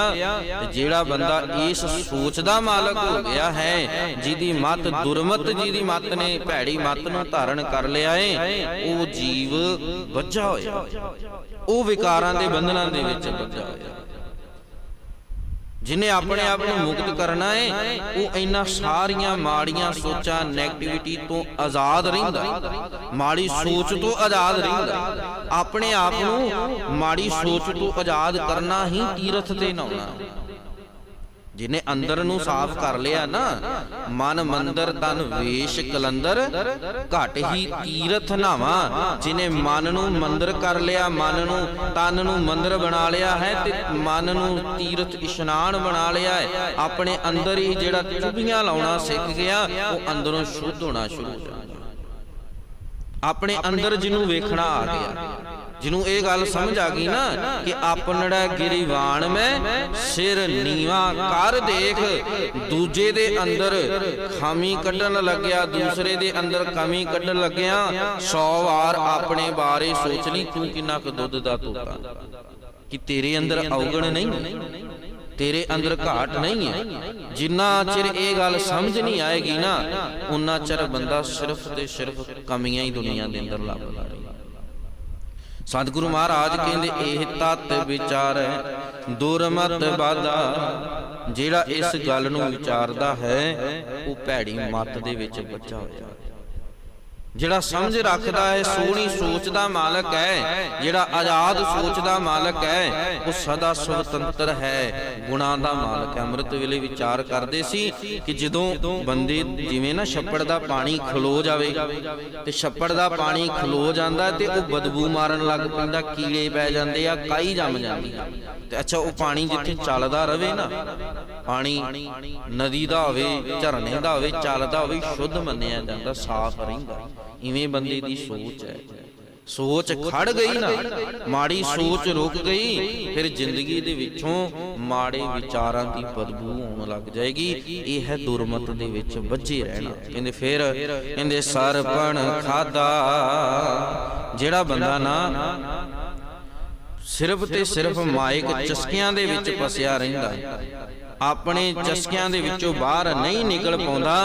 ਜਿਹੜਾ ਬੰਦਾ ਇਸ ਸੋਚ ਦਾ ਮਾਲਕ ਹੋ ਗਿਆ ਹੈ, ਜਿਹਦੀ ਮਤ ਦੁਰਮਤ, ਜਿਹਦੀ ਮਤ ਨੇ ਭੈੜੀ ਮਤ ਨੂੰ ਧਾਰਨ ਕਰ ਲਿਆ ਏ ਉਹ ਜੀਵ ਵੱਜਾ ਹੋਇਆ। ਉਹ ਵਿਕਾਰਾਂ ਦੇ ਬੰਧਨਾਂ ਦੇ ਵਿੱਚ ਵੱਜਾ ਹੋਇਆ। ਜਿਨੇ ਆਪਣੇ ਆਪ ਨੂੰ ਮੁਕਤ ਕਰਨਾ ਹੈ ਉਹ ਇਹਨਾਂ ਸਾਰੀਆਂ ਮਾੜੀਆਂ ਸੋਚਾਂ 네ਗੇਟਿਵਿਟੀ ਤੋਂ ਆਜ਼ਾਦ ਰਹਿੰਦਾ। ਮਾੜੀ ਸੋਚ ਤੋਂ ਆਜ਼ਾਦ ਰਹਿੰਦਾ। ਆਪਣੇ ਆਪ ਨੂੰ ਮਾੜੀ ਸੋਚ ਤੋਂ ਆਜ਼ਾਦ ਕਰਨਾ ਹੀ ਤੀਰਥ ਤੇ ਨਾਉਣਾ। ਜਿਨੇ ਅੰਦਰ ਨੂੰ ਸਾਫ਼ ਕਰ ਲਿਆ ਨਾ, ਮਨ ਮੰਦਰ, ਤਨ ਵੇਸ਼, ਕਲੰਦਰ, ਘਟ ਹੀ ਤੀਰਥ ਨਾਵਾ, ਜਿਨੇ ਮਨ ਨੂੰ ਮੰਦਰ ਕਰ ਲਿਆ, ਮਨ ਨੂੰ ਤਨ ਨੂੰ ਮੰਦਰ ਬਣਾ ਲਿਆ ਹੈ ਤੇ ਮਨ ਨੂੰ ਤੀਰਥ ਇਸ਼ਨਾਨ ਬਣਾ ਲਿਆ ਹੈ, ਆਪਣੇ ਅੰਦਰ ਹੀ ਜਿਹੜਾ ਚੁਬੀਆਂ ਲਾਉਣਾ ਸਿੱਖ ਗਿਆ, ਉਹ ਅੰਦਰੋਂ ਸ਼ੁੱਧ ਹੋਣਾ ਸ਼ੁਰੂ ਹੋ ਜਾਂਦਾ। ਆਪਣੇ ਅੰਦਰ ਜਿਹਨੂੰ ਵੇਖਣਾ ਆ ਗਿਆ। ਜਿਹਨੂੰ ਇਹ ਗੱਲ ਸਮਝ ਆ ਗਈ ਨਾ ਕਿ ਆਪਣੜਾ ਗਿਰੀਵਾਨ ਮੈਂ ਸਿਰ ਨੀਵਾ ਕਰ ਦੇਖ, ਦੂਜੇ ਦੇ ਅੰਦਰ ਖਾਮੀ ਕੱਢਣ ਲੱਗਿਆ, ਦੂਸਰੇ ਦੇ ਅੰਦਰ ਕਮੀ ਕੱਢਣ ਲੱਗਿਆ 100 ਵਾਰ ਆਪਣੇ ਬਾਰੇ ਸੋਚ ਲਈ, ਤੂੰ ਕਿੰਨਾ ਕੁ ਦੁੱਧ ਦਾ ਤੋਤਾ? ਕਿ ਤੇਰੇ ਅੰਦਰ ਔਗਣ ਨਹੀਂ? ਤੇਰੇ ਅੰਦਰ ਘਾਟ ਨਹੀਂ ਹੈ? ਜਿੰਨਾ ਚਿਰ ਇਹ ਗੱਲ ਸਮਝ ਨਹੀਂ ਆਏਗੀ ਨਾ, ਉਨਾ ਚਿਰ ਬੰਦਾ ਸਿਰਫ ਤੇ ਸਿਰਫ ਕਮੀਆਂ ਹੀ ਦੁਨੀਆ ਦੇ ਅੰਦਰ ਲੱਭਦਾ ਰਹੇ ਸਤਿਗੁਰੂ ਮਹਾਰਾਜ ਕਹਿੰਦੇ, ਇਹ ਤਤ ਵਿਚਾਰੈ ਦੁਰਮਤ ਬਾਦਾ ਜਿਹੜਾ ਇਸ ਗੱਲ ਨੂੰ ਵਿਚਾਰਦਾ ਹੈ, ਉਹ ਭੈੜੀ ਮਤ ਦੇ ਵਿੱਚ ਬੱਚਾ ਹੋਇਆ। ਜਿਹੜਾ ਸਮਝ ਰੱਖਦਾ ਹੈ, ਸੋਹਣੀ ਸੋਚ ਦਾ ਮਾਲਕ ਹੈ। ਜਿਹੜਾ ਆਜ਼ਾਦ ਸੋਚ ਦਾ ਮਾਲਕ ਹੈ, ਉਹ ਸਦਾ ਸੁਤੰਤਰ ਹੈ। ਗੁਣਾਂ ਦਾ ਮਾਲਕ ਹੈ। ਅੰਮ੍ਰਿਤ ਵੇਲੇ ਵਿਚਾਰ ਕਰਦੇ ਸੀ ਕਿ ਜਦੋਂ ਬੰਦੇ ਜਿਵੇਂ ਨਾ ਛੱਪੜ ਦਾ ਪਾਣੀ ਖਲੋ ਜਾਵੇ ਤੇ ਛੱਪੜ ਦਾ ਪਾਣੀ ਖਲੋ ਜਾਂਦਾ ਤੇ ਉਹ ਬਦਬੂ ਮਾਰਨ ਲੱਗ ਪੈਂਦਾ, ਕੀੜੇ ਪੈ ਜਾਂਦੇ ਆ, ਕਾਈ ਜੰਮ ਜਾਂਦੀ ਤੇ ਅੱਛਾ, ਉਹ ਪਾਣੀ ਜਿੱਥੇ ਚੱਲਦਾ ਰਵੇ ਨਾ, ਪਾਣੀ ਨਦੀ ਦਾ ਹੋਵੇ, ਝਰਨੇ ਦਾ ਹੋਵੇ ਚੱਲਦਾ ਹੋਵੇ, ਸ਼ੁੱਧ ਮੰਨਿਆ ਜਾਂਦਾ, ਸਾਫ਼ ਰਹਿੰਦਾ। ਇਵੇਂ ਬੰਦੇ ਦੀ ਸੋਚ ਹੈ। ਸੋਚ ਖੜ ਗਈ ਨਾ, ਮਾੜੀ ਸੋਚ ਰੁਕ ਗਈ, ਫਿਰ ਜ਼ਿੰਦਗੀ ਦੇ ਵਿੱਚੋਂ ਮਾੜੇ ਵਿਚਾਰਾਂ ਦੀ ਬਦਬੂ ਆਉਣ ਲੱਗ ਜਾਏਗੀ। ਇਹ ਹੈ ਦੁਰਮਤ ਦੇ ਵਿੱਚ ਵੱਜੇ ਰਹਿਣਾ। ਕਹਿੰਦੇ ਫਿਰ, ਕਹਿੰਦੇ ਸਰਪਣ ਖਾਦਾ। ਜਿਹੜਾ ਬੰਦਾ ਨਾ ਸਿਰਫ ਤੇ ਸਿਰਫ ਮਾਇਕ ਚਸਕਿਆਂ ਦੇ ਵਿੱਚ ਫਸਿਆ ਰਹਿੰਦਾ ਆਪਣੇ ਚਸਕਿਆਂ ਦੇ ਵਿੱਚੋਂ ਬਾਹਰ ਨਹੀਂ ਨਿਕਲ ਪਾਉਂਦਾ,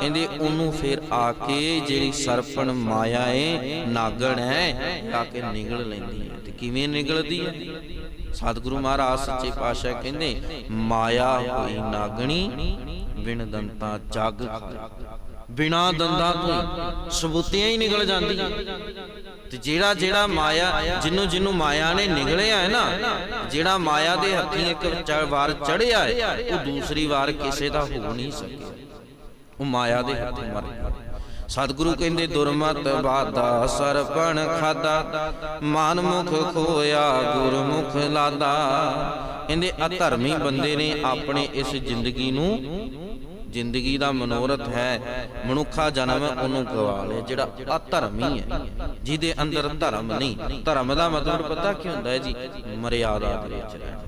ਕਹਿੰਦੇ ਉਹਨੂੰ ਫਿਰ ਆ ਕੇ ਜਿਹੜੀ ਸਰਪਣ ਮਾਇਆ ਏ, ਨਾਗਣ ਹੈ ਆ ਕੇ ਨਿਗਲ ਲੈਂਦੀ ਹੈ ਤੇ ਕਿਵੇਂ ਨਿਗਲਦੀ ਹੈ ਸਤਿਗੁਰੂ ਮਹਾਰਾਜ, ਸੱਚੇ ਪਾਤਸ਼ਾਹ ਕਹਿੰਦੇ, ਮਾਇਆ ਹੋਈ ਨਾਗਣੀ, ਬਿਨ ਦੰਤਾ ਜਗ ਬਿਨਾ ਦੰਦਾਂ ਤੋਂ ਸਬੂਤੀਆਂ ਹੀ ਨਿਕਲ ਜਾਂਦੀਆਂ। ਤੇ ਜਿਹੜਾ ਜਿਹੜਾ ਮਾਇਆ ਜਿਹਨੂੰ ਜਿਹਨੂੰ ਮਾਇਆ ਨੇ ਨਿਗਲਿਆ ਹੈ ਨਾ, ਜਿਹੜਾ ਮਾਇਆ ਦੇ ਹੱਥੀਂ ਇੱਕ ਵਾਰ ਚੜਿਆ ਹੈ, ਉਹ ਦੂਸਰੀ ਵਾਰ ਕਿਸੇ ਦਾ ਹੋ ਨਹੀਂ ਸਕਿਆ। ਉਹ ਮਾਇਆ ਦੇ ਹੱਥੋਂ ਮਰ ਗਿਆ। ਸਤਿਗੁਰੂ ਕਹਿੰਦੇ, ਦੁਰਮਤ ਬਾਦਾ ਸਰਪਣ ਖਾਦਾ ਮਨ ਮੁਖ ਖੋਇਆ, ਗੁਰਮੁਖ ਲਾਦਾ। ਕਹਿੰਦੇ, ਅਧਰਮੀ ਬੰਦੇ ਨੇ ਆਪਣੇ ਇਸ ਜ਼ਿੰਦਗੀ ਨੂੰ ਜ਼ਿੰਦਗੀ ਦਾ ਮਨੋਰਥ ਹੈ। ਮਨੁੱਖਾ ਜਨਮ ਉਹਨੂੰ ਗਵਾ ਲਿਆ ਜਿਹੜਾ ਅਧਰਮੀ ਹੈ। ਜਿਹਦੇ ਅੰਦਰ ਧਰਮ ਨਹੀਂ। ਧਰਮ ਦਾ ਮਤਲਬ ਪਤਾ ਕੀ ਹੁੰਦਾ ਹੈ ਜੀ? ਮਰਿਆਦਾ ਦੇ ਵਿੱਚ ਰਹਿਣਾ।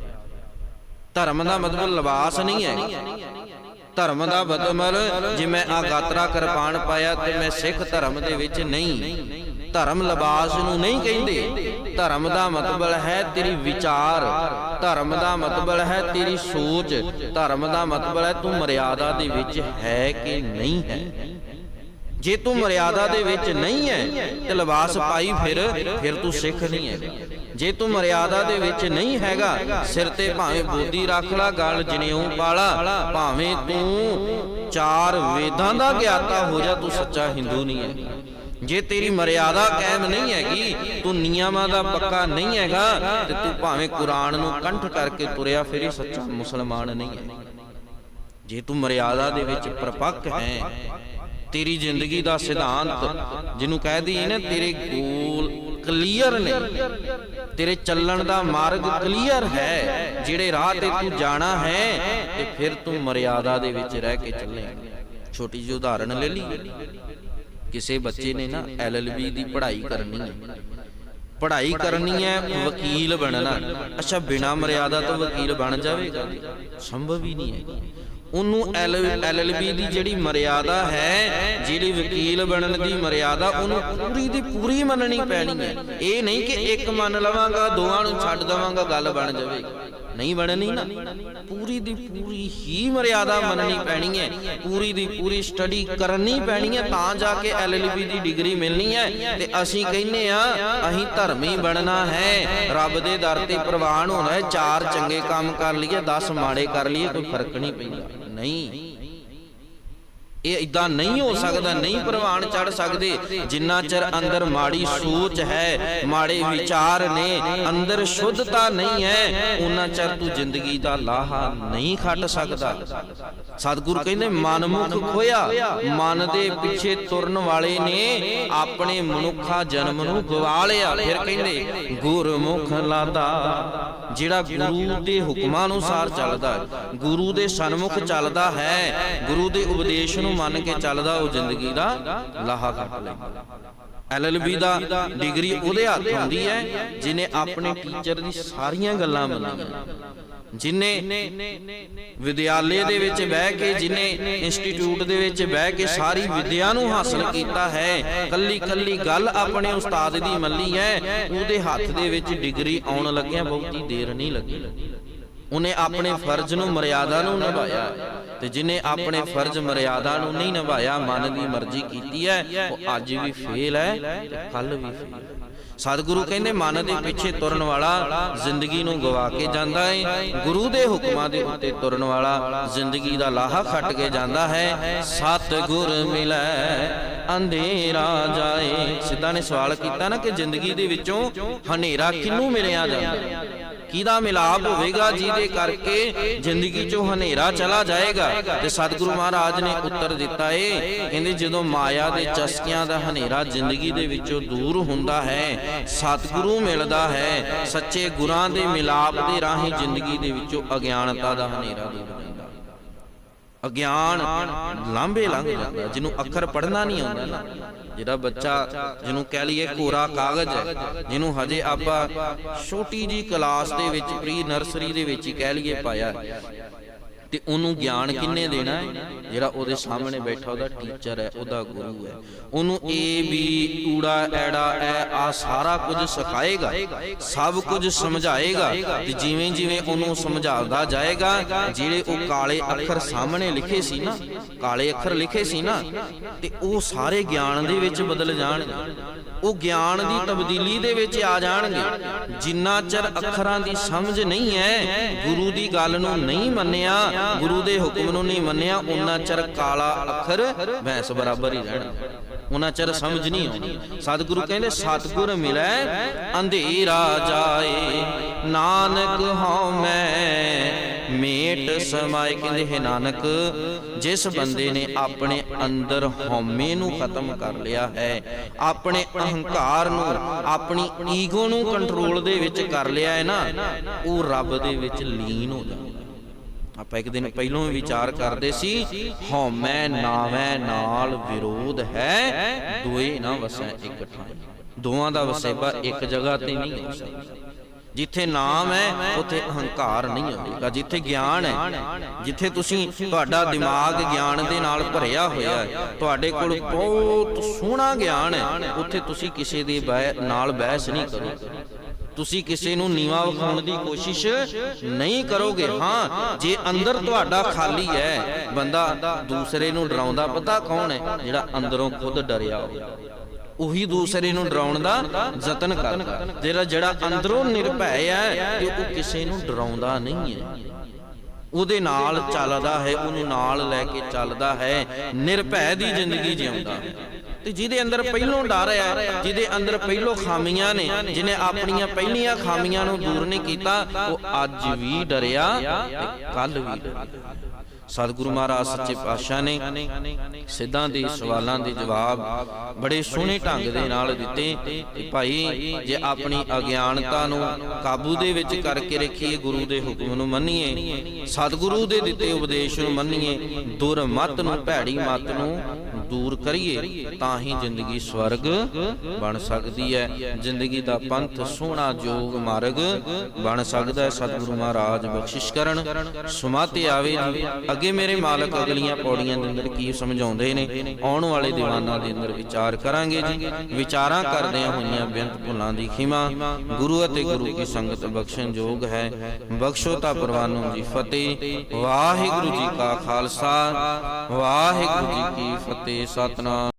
ਧਰਮ ਦਾ ਮਤਲਬ ਲਿਬਾਸ ਨਹੀਂ ਹੈ। ਧਰਮ ਦਾ ਮਤਲਬ, ਜੇ ਮੈਂ ਆ ਗਾਤਰਾ ਕਿਰਪਾਨ ਪਾਇਆ ਤੇ ਮੈਂ ਸਿੱਖ ਧਰਮ ਦੇ ਵਿੱਚ ਨਹੀਂ। ਧਰਮ ਲਿਬਾਸ ਨੂੰ ਨਹੀਂ ਕਹਿੰਦੇ। ਧਰਮ ਦਾ ਮਤਲਬ ਹੈ ਤੇਰੀ ਵਿਚਾਰ। ਧਰਮ ਦਾ ਮਤਲਬ ਹੈ ਤੇਰੀ ਸੋਚ। ਧਰਮ ਦਾ ਮਤਲਬ ਹੈ ਤੂੰ ਮਰਿਆਦਾ ਦੇ ਵਿੱਚ ਹੈ ਕਿ ਨਹੀਂ ਹੈ। ਜੇ ਤੂੰ ਮਰਿਆਦਾ ਦੇ ਵਿੱਚ ਨਹੀਂ ਹੈ, ਤੇ ਲਿਬਾਸ ਪਾਈ ਫਿਰ ਫਿਰ ਤੂੰ ਸਿੱਖ ਨਹੀਂ ਹੈ ਜੇ ਤੂੰ ਮਰਿਆਦਾ ਦੇ ਵਿੱਚ ਨਹੀਂ ਹੈਗਾ, ਸਿਰ ਤੇ ਭਾਵੇਂ ਬੋਦੀ ਰੱਖ ਲਾ, ਗਲ ਜਨੇਊ ਪਾਲਾ ਭਾਵੇਂ ਤੂੰ ਚਾਰ ਵੇਦਾਂ ਦਾ ਗਿਆਤਾ ਹੋ ਜਾ, ਤੂੰ ਸੱਚਾ ਹਿੰਦੂ ਨਹੀਂ ਹੈ। ਜੇ ਤੇਰੀ ਮਰਿਆਦਾ ਕਾਇਮ ਨਹੀਂ ਹੈਗੀ, ਤੂੰ ਨਿਯਮਾਂ ਦਾ ਪੱਕਾ ਨਹੀਂ ਹੈਗਾ, ਤੇ ਤੂੰ ਭਾਵੇਂ ਕੁਰਾਨ ਨੂੰ ਕੰਠ ਕਰਕੇ ਤੁਰਿਆ ਫਿਰੀ, ਸੱਚਾ ਮੁਸਲਮਾਨ ਨਹੀਂ ਹੈ। ਜੇ ਤੂੰ ਮਰਿਆਦਾ ਦੇ ਵਿੱਚ ਪਰਪੱਕ ਹੈ, ਤੇਰੀ ਜ਼ਿੰਦਗੀ ਦਾ ਸਿਧਾਂਤ ਜਿਹਨੂੰ ਕਹਿ ਦਈਏ ਨਾ, ਤੇਰੇ ਗੋਲ ਕਲੀਅਰ ਨੇ ਤੇਰੇ ਚੱਲਣ ਦਾ ਮਾਰਗ ਕਲੀਅਰ ਹੈ, ਜਿਹੜੇ ਰਾਹ ਤੇ ਤੂੰ ਜਾਣਾ ਹੈ, ਤੇ ਫਿਰ ਤੂੰ ਮਰਿਆਦਾ ਦੇ ਵਿੱਚ ਰਹਿ ਕੇ ਚੱਲੇਗਾ। ਛੋਟੀ ਜਿਹੀ ਉਦਾਹਰਣ ਲੈ ਲਈ। ਕਿਸੇ ਬੱਚੇ ਨੇ ਨਾ ਐਲਐਲਬੀ ਦੀ ਪੜ੍ਹਾਈ ਕਰਨੀ ਹੈ। ਪੜ੍ਹਾਈ ਕਰਨੀ ਹੈ। ਵਕੀਲ ਬਣਨਾ। ਅੱਛਾ ਬਿਨਾ ਮਰਿਆਦਾ ਤੋਂ ਵਕੀਲ ਬਣ ਜਾਵੇਗਾ ਸੰਭਵ ਹੀ ਨਹੀਂ ਹੈ ਉਹਨੂੰ ਐਲਐਲਬੀ ਦੀ ਜਿਹੜੀ ਮਰਿਆਦਾ ਹੈ ਜਿਹੜੀ ਵਕੀਲ ਬਣਨ ਦੀ ਮਰਿਆਦਾ ਉਹਨੂੰ ਪੂਰੀ ਦੀ ਪੂਰੀ ਮੰਨਣੀ ਪੈਣੀ ਹੈ। ਇਹ ਨਹੀਂ ਕਿ ਇੱਕ ਮੰਨ ਲਵਾਂਗਾ ਦੋਵਾਂ ਨੂੰ ਛੱਡ ਦਵਾਂਗਾ ਗੱਲ ਬਣ ਜਾਵੇਗੀ। ਨਹੀਂ ਬਣਨੀ ਨਾ। ਪੂਰੀ ਦੀ ਪੂਰੀ ਹੀ ਮਰਿਆਦਾ ਮੰਨਣੀ ਪੈਣੀ ਹੈ। ਪੂਰੀ ਦੀ ਪੂਰੀ ਸਟੱਡੀ ਕਰਨੀ ਪੈਣੀ ਹੈ ਤਾਂ ਜਾ ਕੇ ਐਲਐਲਬੀ ਦੀ ਡਿਗਰੀ ਮਿਲਣੀ ਹੈ। ਤੇ ਅਸੀਂ ਕਹਿੰਨੇ ਆ, ਅਸੀਂ ਧਰਮੀ ਬਣਨਾ ਹੈ। ਰੱਬ ਦੇ ਦਰ ਤੇ ਪ੍ਰਵਾਨ ਹੋਣਾ ਹੈ। ਚਾਰ ਚੰਗੇ ਕੰਮ ਕਰ ਲਈਏ 10 ਮਾੜੇ ਕਰ ਲਈਏ, ਕੋਈ ਫ਼ਰਕ ਨਹੀਂ ਪੈਂਦਾ। ਨਹੀਂ। ਇਹ ਇਦਾਂ ਨਹੀਂ ਹੋ ਸਕਦਾ, ਨਹੀਂ ਪ੍ਰਵਾਨ ਚੜ ਸਕਦੇ। ਜਿੰਨਾ ਚਿਰ ਅੰਦਰ ਮਾੜੀ ਸੋਚ ਹੈ, ਮਾੜੇ ਵਿਚਾਰ ਨੇ, ਅੰਦਰ ਸ਼ੁੱਧਤਾ ਨਹੀਂ ਹੈ ਉਹਨਾਂ ਚਿਰ ਤੂੰ ਜ਼ਿੰਦਗੀ ਦਾ ਲਾਹਾ ਨਹੀਂ ਖੱਟ ਸਕਦਾ। ਸਤਿਗੁਰ ਕਹਿੰਦੇ ਮਨਮੁਖ ਖੋਇਆ। ਮਨ ਦੇ ਪਿੱਛੇ ਤੁਰਨ ਵਾਲੇ ਨੇ ਆਪਣੇ ਮਨੁੱਖਾ ਜਨਮ ਨੂੰ ਗਵਾ ਲਿਆ। ਫਿਰ ਕਹਿੰਦੇ ਗੁਰਮੁਖ ਲਾਦਾ ਜਿਹੜਾ ਗੁਰੂ ਦੇ ਹੁਕਮਾਂ ਅਨੁਸਾਰ ਚੱਲਦਾ ਹੈ, ਗੁਰੂ ਦੇ ਸਨਮੁਖ ਚੱਲਦਾ ਹੈ। ਗੁਰੂ ਦੇ ਉਪਦੇਸ਼ ਨੂੰ ਮੰਨ ਕੇ ਚੱਲਦਾ ਉਹ ਜ਼ਿੰਦਗੀ ਦਾ ਲਾਹਾ ਕੱਟ ਲੈਂਦਾ। ਐਲਐਲਬੀ ਦਾ ਡਿਗਰੀ ਉਹਦੇ ਹੱਥ ਹੁੰਦੀ ਹੈ ਜਿਨੇ ਆਪਣੇ ਟੀਚਰ ਦੀ ਸਾਰੀਆਂ ਗੱਲਾਂ ਮੰਨੀਆਂ। ਜਿਨੇ ਵਿਦਿਆਲੇ ਦੇ ਵਿੱਚ ਬਹਿ ਕੇ, ਜਿਨੇ ਇੰਸਟੀਚਿਊਟ ਦੇ ਵਿੱਚ ਬਹਿ ਕੇ ਸਾਰੀ ਵਿਦਿਆ ਨੂੰ ਹਾਸਲ ਕੀਤਾ ਹੈ ਕੱਲੀ ਕੱਲੀ ਗੱਲ ਆਪਣੇ ਉਸਤਾਦ ਦੀ ਮੰਨੀ ਹੈ, ਉਹਦੇ ਹੱਥ ਦੇ ਵਿੱਚ ਡਿਗਰੀ ਆਉਣ ਲੱਗਿਆ ਬਹੁਤੀ ਦੇਰ ਨਹੀਂ ਲੱਗੀ। ਉਹਨੇ ਆਪਣੇ ਫਰਜ਼ ਨੂੰ ਮਰਿਆਦਾ ਨੂੰ ਨਿਭਾਇਆ ਤੇ ਜਿਨੇ ਆਪਣੇ ਫਰਜ਼ ਮਰਿਆਦਾ ਨੂੰ ਨਹੀਂ ਨਿਭਾਇਆ, ਮਨ ਦੀ ਮਰਜ਼ੀ ਕੀਤੀ ਹੈ, ਉਹ ਅੱਜ ਵੀ ਫੇਲ ਹੈ ਤੇ ਕੱਲ ਵੀ ਫੇਲ ਸਤਿਗੁਰੂ ਕਹਿੰਦੇ, ਮਨ ਦੇ ਪਿੱਛੇ ਤੁਰਨ ਵਾਲਾ ਜ਼ਿੰਦਗੀ ਨੂੰ ਗਵਾ ਕੇ ਜਾਂਦਾ ਹੈ ਗੁਰੂ ਦੇ ਹੁਕਮਾਂ ਦੇ ਉੱਤੇ ਤੁਰਨ ਵਾਲਾ ਜ਼ਿੰਦਗੀ ਦਾ ਲਾਹਾ ਖੱਟ ਕੇ ਜਾਂਦਾ ਹੈ। ਸਤਿਗੁਰ ਮਿਲੈ, ਅੰਧੇਰਾ ਜਾਏ। ਸਿੱਧਾ ਨੇ ਸਵਾਲ ਕੀਤਾ ਨਾ ਕਿ ਜ਼ਿੰਦਗੀ ਦੇ ਵਿੱਚੋਂ ਹਨੇਰਾ ਕਿਹਨੂੰ ਮਿਲਿਆ ਜਾਂਦਾ? ਕਿਹਦਾ ਮਿਲਾਪ ਹੋਵੇਗਾ ਜਿਹਦੇ ਕਰਕੇ ਜ਼ਿੰਦਗੀ ਚੋਂ ਹਨੇਰਾ ਚਲਾ ਜਾਏਗਾ? ਤੇ ਸਤਿਗੁਰੂ ਮਹਾਰਾਜ ਨੇ ਉੱਤਰ ਦਿੱਤਾ ਏ, ਕਹਿੰਦੇ ਜਦੋਂ ਮਾਇਆ ਦੇ ਚਸਕਿਆਂ ਦਾ ਹਨੇਰਾ ਜ਼ਿੰਦਗੀ ਦੇ ਵਿੱਚੋਂ ਦੂਰ ਹੁੰਦਾ ਹੈ, ਸਤਿਗੁਰੂ ਮਿਲਦਾ ਹੈ, ਸੱਚੇ ਗੁਰਾਂ ਦੇ ਮਿਲਾਪ ਦੇ ਰਾਹੀਂ ਜ਼ਿੰਦਗੀ ਦੇ ਵਿੱਚੋਂ ਅਗਿਆਨਤਾ ਦਾ ਹਨੇਰਾ ਦੂਰ ਹੁੰਦਾ। ਅਗਿਆਨ ਲਾਂਭੇ ਲੰਘ ਜਾਂਦਾ, ਜਿਹਨੂੰ ਅੱਖਰ ਪੜ੍ਹਨਾ ਨਹੀਂ ਆਉਂਦਾ ਨਾ। ਜਿਹੜਾ ਬੱਚਾ ਜਿਹਨੂੰ ਕਹਿ ਲਈਏ ਕੋਰਾ ਕਾਗਜ਼ ਹੈ, ਜਿਹਨੂੰ ਹਜੇ ਆਪਾਂ ਛੋਟੀ ਜੀ ਕਲਾਸ ਦੇ ਵਿੱਚ ਪ੍ਰੀ ਨਰਸਰੀ ਦੇ ਵਿੱਚ ਹੀ ਕਹਿ ਲਈਏ ਪਾਇਆ ਤੇ ਉਹਨੂੰ ਗਿਆਨ ਕਿੰਨੇ ਦੇਣਾ ਹੈ? ਜਿਹੜਾ ਉਹਦੇ ਸਾਹਮਣੇ ਬੈਠਾ ਉਹਦਾ ਟੀਚਰ ਹੈ ਉਹਦਾ ਗੁਰੂ ਹੈ। ਉਹਨੂੰ ਏ ਬੀ ਊੜਾ ਐੜਾ ਐ ਆ ਸਾਰਾ ਕੁਝ ਸਿਖਾਏਗਾ। ਸਭ ਕੁਝ ਸਮਝਾਏਗਾ। ਤੇ ਜਿਵੇਂ ਜਿਵੇਂ ਉਹਨੂੰ ਸਮਝਾਉਂਦਾ ਜਾਏਗਾ ਜਿਹੜੇ ਉਹ ਕਾਲੇ ਅੱਖਰ ਸਾਹਮਣੇ ਲਿਖੇ ਸੀ ਨਾ ਕਾਲੇ ਅੱਖਰ ਲਿਖੇ ਸੀ ਨਾ ਤੇ ਉਹ ਸਾਰੇ ਗਿਆਨ ਦੇ ਵਿੱਚ ਬਦਲ ਜਾਣਗੇ। ਉਹ ਗਿਆਨ ਦੀ ਤਬਦੀਲੀ ਦੇ ਵਿੱਚ ਆ ਜਾਣਗੇ। ਜਿੰਨਾ ਚਿਰ ਅੱਖਰਾਂ ਦੀ ਸਮਝ ਨਹੀਂ ਹੈ ਗੁਰੂ ਦੀ ਗੱਲ ਨੂੰ ਨਹੀਂ ਮੰਨਿਆ ਗੁਰੂ ਦੇ ਹੁਕਮ ਨੂੰ ਨਹੀਂ ਮੰਨਿਆ, ਉਹਨਾਂ ਚਿਰ ਕਾਲਾ ਅੱਖਰ ਭੈਂਸ ਬਰਾਬਰ ਹੀ ਰਹਿਣਾ। ਉਹਨਾਂ ਚਿਰ ਸਮਝ ਨਹੀਂ ਆਉਣੀ। ਸਤਿਗੁਰੂ ਕਹਿੰਦੇ, ਸਤਿਗੁਰ ਮਿਲੈ, ਅੰਧੇਰਾ ਜਾਏ। ਨਾਨਕ ਹਉ ਮੈਂ, ਮੇਟ ਸਮਾਏ। ਕਹਿੰਦੇ, ਹੈ ਨਾਨਕ, ਜਿਸ ਬੰਦੇ ਨੇ ਆਪਣੇ ਅੰਦਰ ਹਉਮੈ ਨੂੰ ਖਤਮ ਕਰ ਲਿਆ ਹੈ, ਆਪਣੇ ਅਹੰਕਾਰ ਨੂੰ, ਆਪਣੀ ਈਗੋ ਨੂੰ ਕੰਟਰੋਲ ਦੇ ਵਿੱਚ ਕਰ ਲਿਆ ਹੈ ਨਾ, ਉਹ ਰੱਬ ਦੇ ਵਿੱਚ ਲੀਨ ਹੋ ਜਾਂਦਾ ਆਪਾਂ ਇੱਕ ਦਿਨ ਪਹਿਲਾਂ ਵੀ ਵਿਚਾਰ ਕਰਦੇ ਸੀ ਹਉਮੈ ਨਾਵੇਂ ਨਾਲ ਵਿਰੋਧ ਹੈ ਦੋਏ ਨਾ ਵਸੈ ਇੱਕ ਥਾਂ। ਦੋਵਾਂ ਦਾ ਵਸੇਬਾ ਇੱਕ ਜਗ੍ਹਾ ਤੇ ਨਹੀਂ ਹੋ ਸਕਦਾ ਜਿੱਥੇ ਨਾਮ ਹੈ ਉੱਥੇ ਅਹੰਕਾਰ ਨਹੀਂ ਹੋਵੇਗਾ ਜਿੱਥੇ ਗਿਆਨ ਹੈ ਜਿੱਥੇ ਤੁਸੀਂ ਤੁਹਾਡਾ ਦਿਮਾਗ ਗਿਆਨ ਦੇ ਨਾਲ ਭਰਿਆ ਹੋਇਆ ਹੈ। ਤੁਹਾਡੇ ਕੋਲ ਬਹੁਤ ਸੋਹਣਾ ਗਿਆਨ ਹੈ। ਉੱਥੇ ਤੁਸੀਂ ਕਿਸੇ ਦੇ ਬਹਿ- ਨਾਲ ਬਹਿਸ ਨਹੀਂ ਕਰੋਗੇ ਤੁਸੀਂ ਕਿਸੇ ਨੂੰ ਨੀਵਾ ਵਿਖਾਉਣ ਦੀ ਕੋਸ਼ਿਸ਼ ਨਹੀਂ ਕਰੋਗੇ। ਹਾਂ, ਜੇ ਅੰਦਰ ਤੁਹਾਡਾ ਖਾਲੀ ਹੈ, ਬੰਦਾ ਦੂਸਰੇ ਨੂੰ ਡਰਾਉਂਦਾ, ਪਤਾ ਕੌਣ ਹੈ? ਜਿਹੜਾ ਅੰਦਰੋਂ ਖੁਦ ਡਰਿਆ ਹੋਵੇ। ਉਹੀ ਦੂਸਰੇ ਨੂੰ ਡਰਾਉਣ ਦਾ ਯਤਨ ਕਰਦਾ। ਜਿਹੜਾ ਜਿਹੜਾ ਅੰਦਰੋਂ ਨਿਰਭੈ ਹੈ, ਤੇ ਉਹ ਕਿਸੇ ਨੂੰ ਡਰਾਉਂਦਾ ਨਹੀਂ ਹੈ। ਉਹਦੇ ਨਾਲ ਚੱਲਦਾ ਹੈ, ਉਹਨੂੰ ਨਾਲ ਲੈ ਕੇ ਚੱਲਦਾ ਹੈ। ਨਿਰਭੈ ਦੀ ਜ਼ਿੰਦਗੀ ਜਿਉਂਦਾ ਹੈ। ਤੇ ਜਿਹਦੇ ਅੰਦਰ ਪਹਿਲੋਂ ਡਰ ਹੈ ਜਿਹਦੇ ਅੰਦਰ ਪਹਿਲੋਂ ਖਾਮੀਆਂ ਨੇ, ਜਿਹਨੇ ਆਪਣੀਆਂ ਪਹਿਲੀਆਂ ਖਾਮੀਆਂ ਨੂੰ ਦੂਰ ਨਹੀਂ ਕੀਤਾ, ਉਹ ਅੱਜ ਵੀ ਡਰਿਆ ਤੇ ਕੱਲ ਵੀ ਡਰਿਆ। ਸਤਿਗੁਰੂ ਮਹਾਰਾਜ, ਸੱਚੇ ਪਾਤਸ਼ਾਹ ਨੇ ਸਿੱਧਾਂ ਦੇ ਸਵਾਲਾਂ ਦੇ ਜਵਾਬ ਬੜੇ ਸੋਹਣੇ ਢੰਗ ਦੇ ਨਾਲ ਦਿੱਤੇ ਕਿ ਭਾਈ, ਜੇ ਆਪਣੀ ਅਗਿਆਨਤਾ ਨੂੰ ਕਾਬੂ ਦੇ ਵਿੱਚ ਕਰਕੇ ਰੱਖੀਏ, ਗੁਰੂ ਦੇ ਹੁਕਮ ਨੂੰ ਮੰਨੀਏ, ਸਤਿਗੁਰੂ ਦੇ ਦਿੱਤੇ ਉਪਦੇਸ਼ ਨੂੰ ਮੰਨੀਏ, ਦੁਰਮਤ ਨੂੰ, ਭੈੜੀ ਮਤ ਨੂੰ ਦੂਰ ਕਰੀਏ ਤਾਂ ਹੀ ਜ਼ਿੰਦਗੀ ਸਵਰਗ ਬਣ ਸਕਦੀ ਹੈ। ਜ਼ਿੰਦਗੀ ਦਾ ਪੰਥ ਸੋਹਣਾ ਜੋਗ ਮਾਰਗ ਬਣ ਸਕਦਾ ਹੈ। ਸਤਿਗੁਰੂ ਮਹਾਰਾਜ ਬਖਸ਼ਿਸ਼ ਕਰਨ ਸੁਮਾਤੇ ਆਵੇ ਜੀ। ਅੱਗੇ ਮੇਰੇ ਮਾਲਕ ਅਗਲੀਆਂ ਪੌੜੀਆਂ ਦੇ ਅੰਦਰ ਕੀ ਸਮਝਾਉਂਦੇ ਨੇ? ਆਉਣ ਵਾਲੇ ਦੀਵਾਨਾਂ ਦੇ ਅੰਦਰ ਵਿਚਾਰ ਕਰਾਂਗੇ ਜੀ। ਵਿਚਾਰਾਂ ਕਰਦਿਆਂ ਹੋਈਆਂ ਬੇਅੰਤ ਭੁੱਲਾਂ ਦੀ ਖਿਮਾ, ਗੁਰੂ ਅਤੇ ਗੁਰੂ ਕੀ ਸੰਗਤ ਬਖਸ਼ਣ ਯੋਗ ਹੈ। ਬਖਸ਼ੋ ਤਾਂ ਪਰਵਾਨੋ ਜੀ ਫਤਿਹ। ਵਾਹਿਗੁਰੂ ਜੀ ਕਾ ਖਾਲਸਾ, ਵਾਹਿਗੁਰੂ ਜੀ ਕੀ ਫਤਿਹ। ਸਤਨਾਮ।